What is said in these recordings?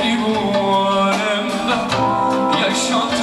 seni bu alemde yaşat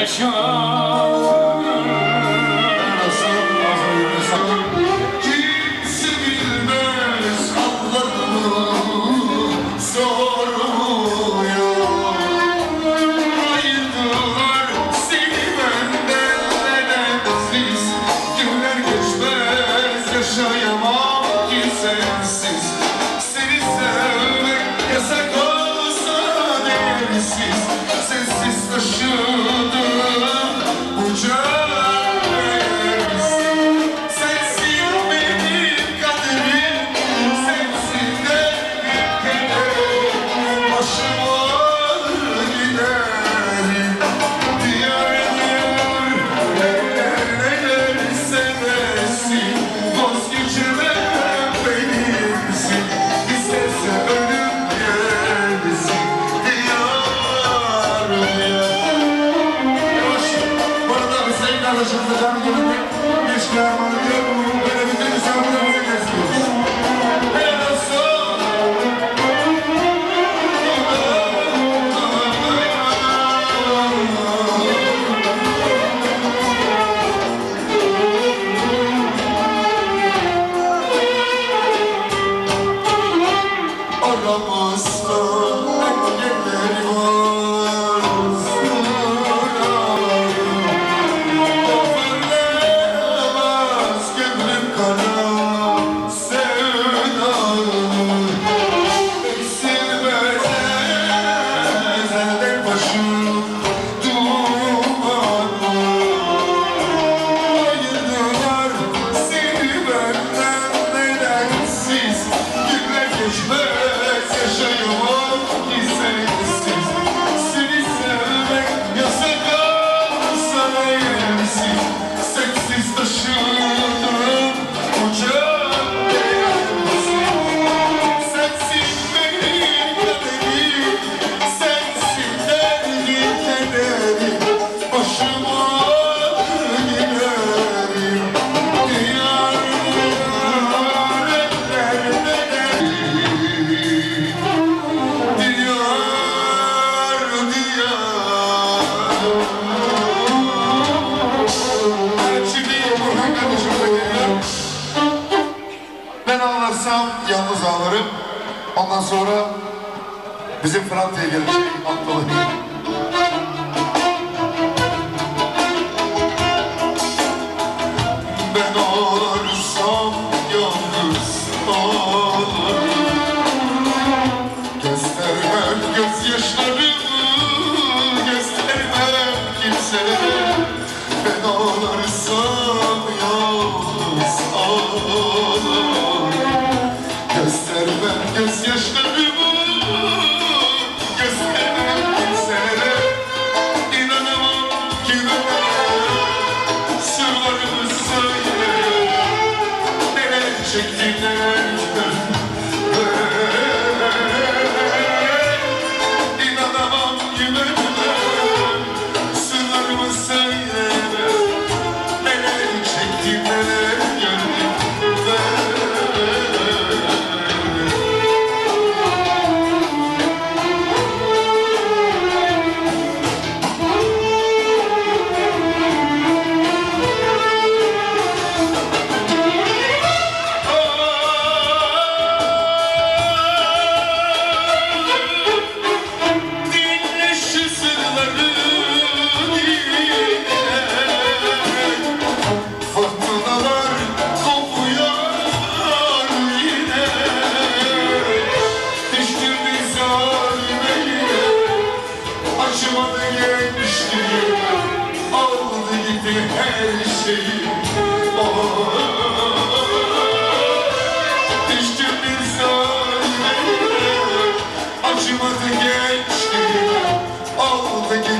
Yaşar Yanılırsam yalnız ağlarım. Ondan sonra bizim Fransa'ya gelecek haftalık. Acımadı gençliğim Aldı gitti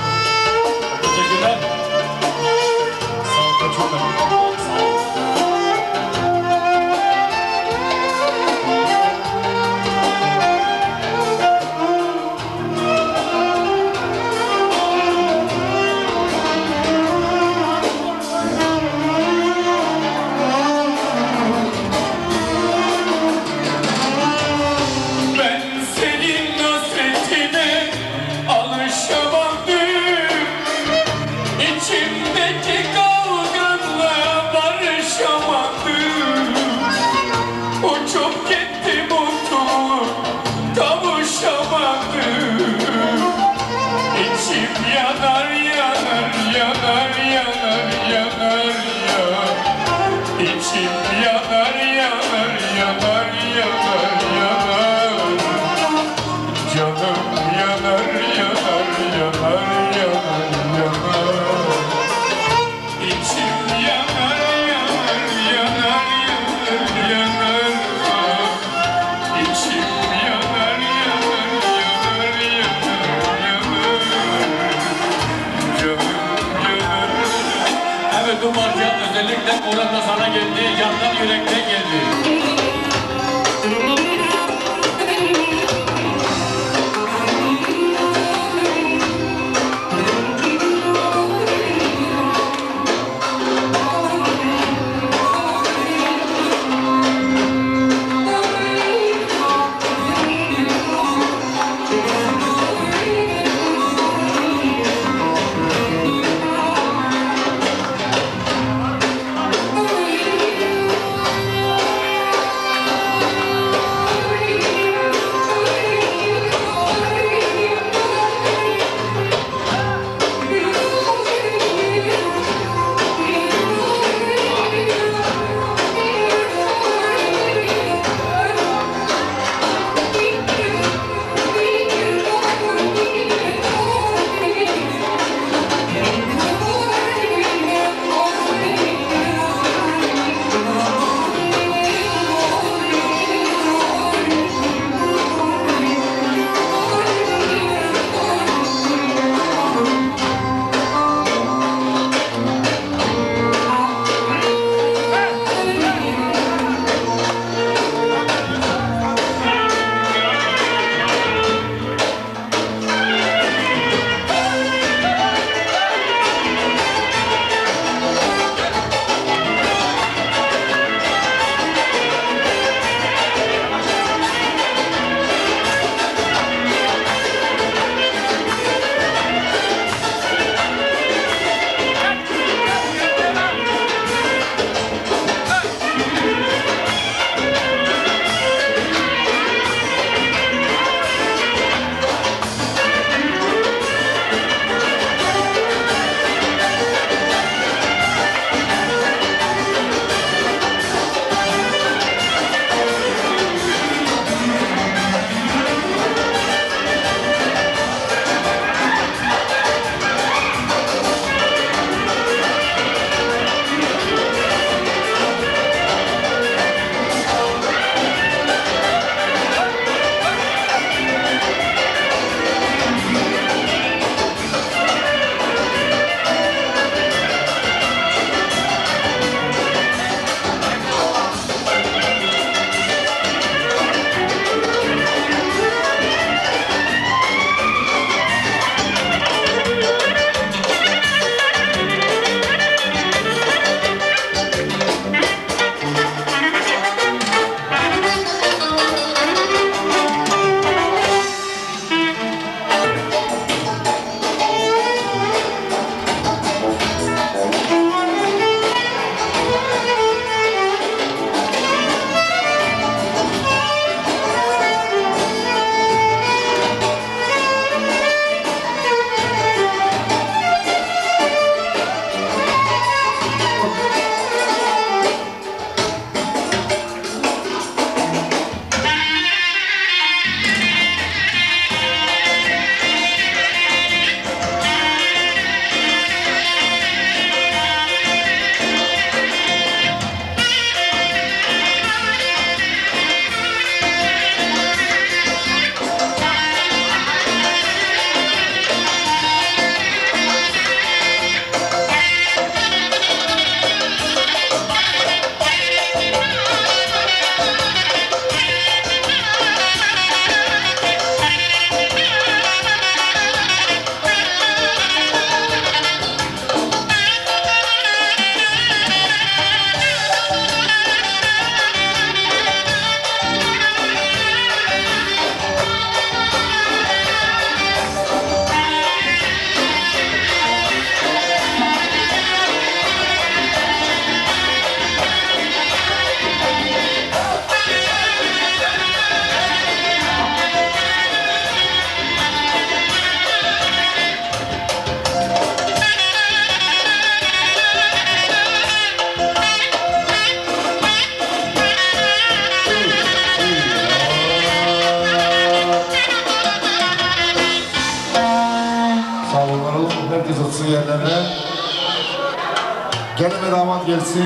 Gelin damat gelsin.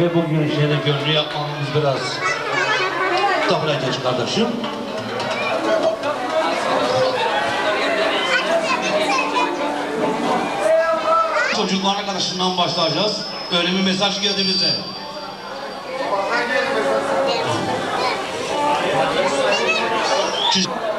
Ve bugün şeyde gönlü yapmamız biraz edeceğiz kardeşim. Çocuklar arkadaşından başlayacağız. Öyle bir mesaj geldi bize. Siz-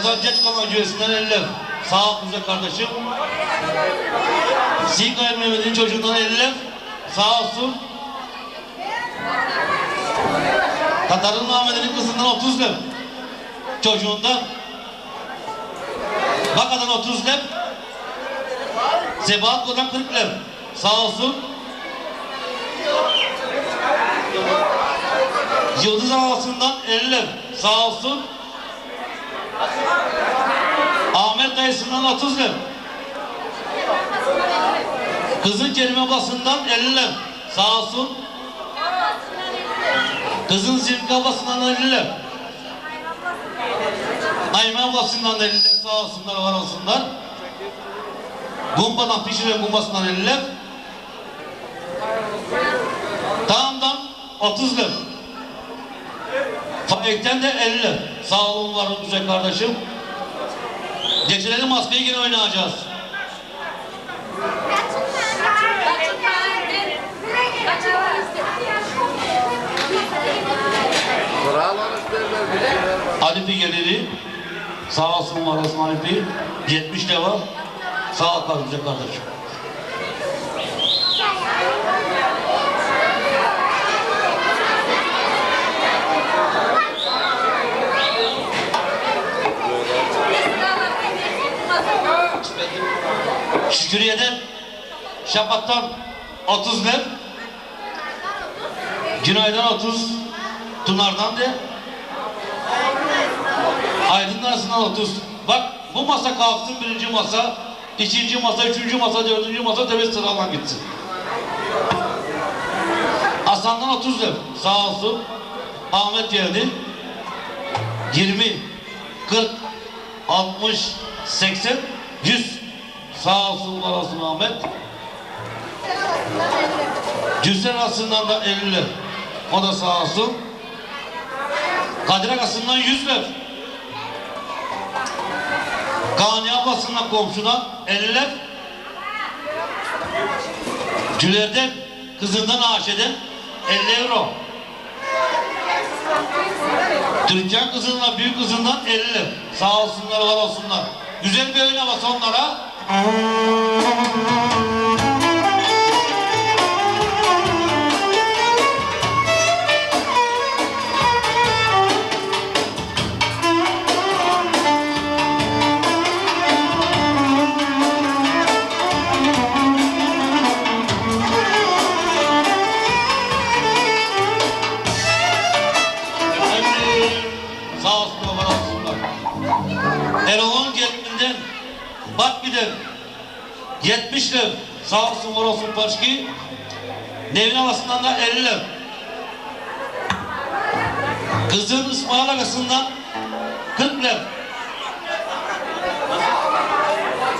İllazdan geç kalan cüvesinden eller. Sağ güzel kardeşim. Sinkayır Mehmet'in çocuğundan eller. Sağ olsun. Tatar'ın Ahmet'in kızından 30 lira. Çocuğundan. Baka'dan 30 lira. Sebahat Kodan 40 lira. Sağ olsun. Yıldız Havası'ndan 50 lira. Sağ olsun. Ahmet dayısından 30 lira. Kızın Kerime ablasından 50 lira. Sağ olsun. Kızın Zilka ablasından 50 lira. Naime ablasından 50 lira. Sağ olsunlar, var olsunlar. Gumba'dan pişiren gumbasından 50 lira. Tamamdan 30 lira. Faikten de 50 lira. Sağ olun, var olun güzel kardeşim. Geceleri maskeyi yine oynayacağız. Halifi geliri. Sağ olsun var olsun Halifi. 70 de var. Sağ ol kardeşim. Şükriye'den Şapat'tan 30 lira. Günay'dan 30. Tunar'dan de. Aydın arasından 30. Bak bu masa kalksın birinci masa, ikinci masa, üçüncü masa, dördüncü masa temiz sıralan gitsin. Hasan'dan 30 lira. Sağ olsun. Ahmet geldi. 20, 40, 60, 80, 100. Sağ olsun, var olsun Ahmet. Cüssen Aslı'ndan da 50 lira. O da sağ olsun. Kadir Akası'ndan 100 lira. Kani ablasından komşudan 50 lira. Cüler'den kızından Ayşe'den 50 euro. Türkan kızından büyük kızından 50 lira. Sağ olsunlar var olsunlar. Güzel bir oyun havası Paşki. Nevin havasından da 50 lira. Kızın İsmail Agası'ndan 40 lira.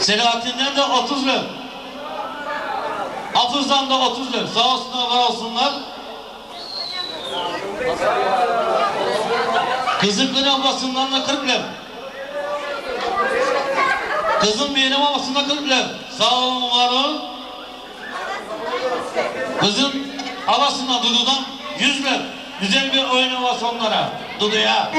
Selahattin'den de 30 lira. Hafız'dan da 30 lira. Sağ olsunlar var olsunlar. Kızın kın ablasından da 40 lira. Kızın benim babasından 40 lira. Sağ olun var olun. Kızın halasından Dudu'dan 100 lira. Güzel bir oyun havası onlara. Dudu'ya.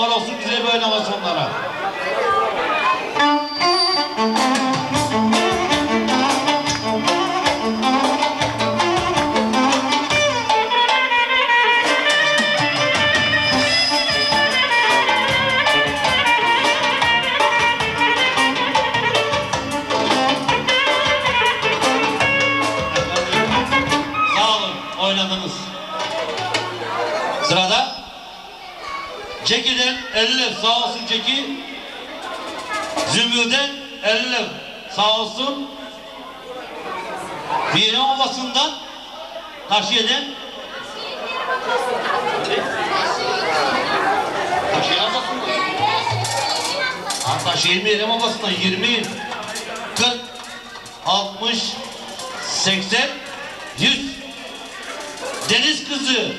Var olsun güzel bir oynaması magia, né?